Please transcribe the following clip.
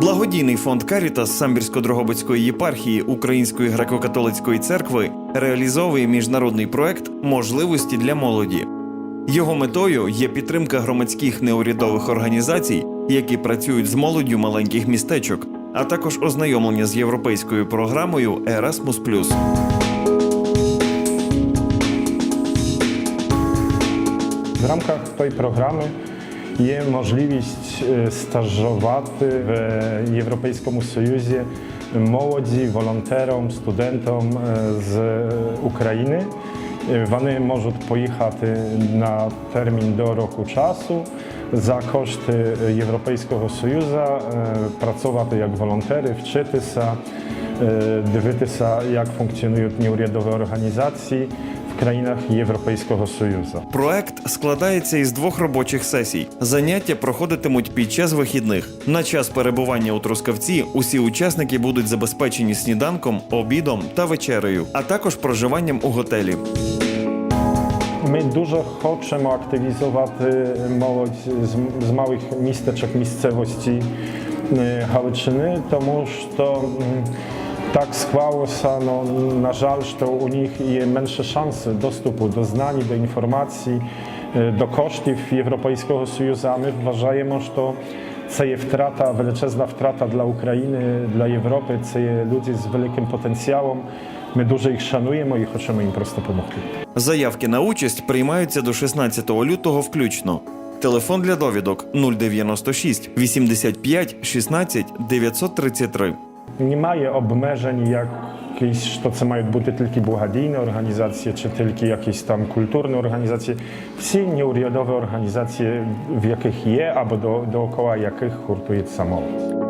Благодійний фонд Карітас Самбірсько-Дрогобицької єпархії Української греко-католицької церкви реалізовує міжнародний проект Можливості для молоді. Його метою є підтримка громадських неурядових організацій, які працюють з молоддю маленьких містечок, а також ознайомлення з європейською програмою Erasmus+. В рамках тої програми є можливість е, стажувати в Європейському Союзі молоді, волонтерам, студентам е, з України. Е, Вони можуть поїхати на термін до року часу за кошти Європейського Союзу, е, працювати як волонтери, вчитися, е, дивитися, як функціонують неурядові організації в країнах Європейського Союзу. Проект складається із двох робочих сесій. Заняття проходитимуть під час вихідних. На час перебування у Трускавці усі учасники будуть забезпечені сніданком, обідом та вечерею, а також проживанням у готелі. Ми дуже хочемо активізувати молодь з, малих містечок місцевості е, Галичини, тому що так склалося, no, на жаль, що у них є менше шанси доступу до знань, до інформації, е, до коштів Європейського Союзу. А ми вважаємо, що це є втрата, величезна втрата для України, для Європи. Це є люди з великим потенціалом. Ми дуже їх шануємо і хочемо їм просто допомогти. Заявки на участь приймаються до 16 лютого включно. Телефон для довідок 096 85 16 933. nie mają obmierzeń jak jakieś, to co mają buty tylko błagadijne organizacje, czy tylko jakieś tam kulturne organizacje. Wszystkie nieurządowe organizacje, w jakich je, albo do, dookoła jakich hurtuje samolot.